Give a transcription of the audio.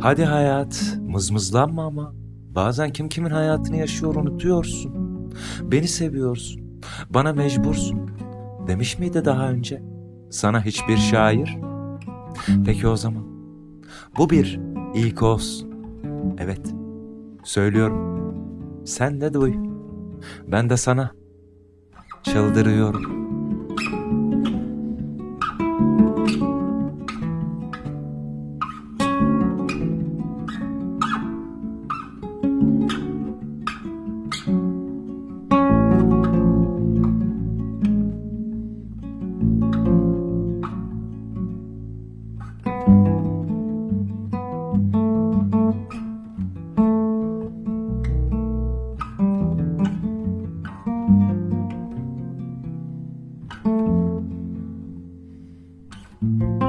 Hadi hayat, mızmızlanma ama. Bazen kim kimin hayatını yaşıyor unutuyorsun. Beni seviyorsun, bana mecbursun. Demiş miydi daha önce? Sana hiçbir şair? Peki o zaman. Bu bir ilk olsun. Evet, söylüyorum. Sen de duy. Ben de sana çıldırıyorum. thank you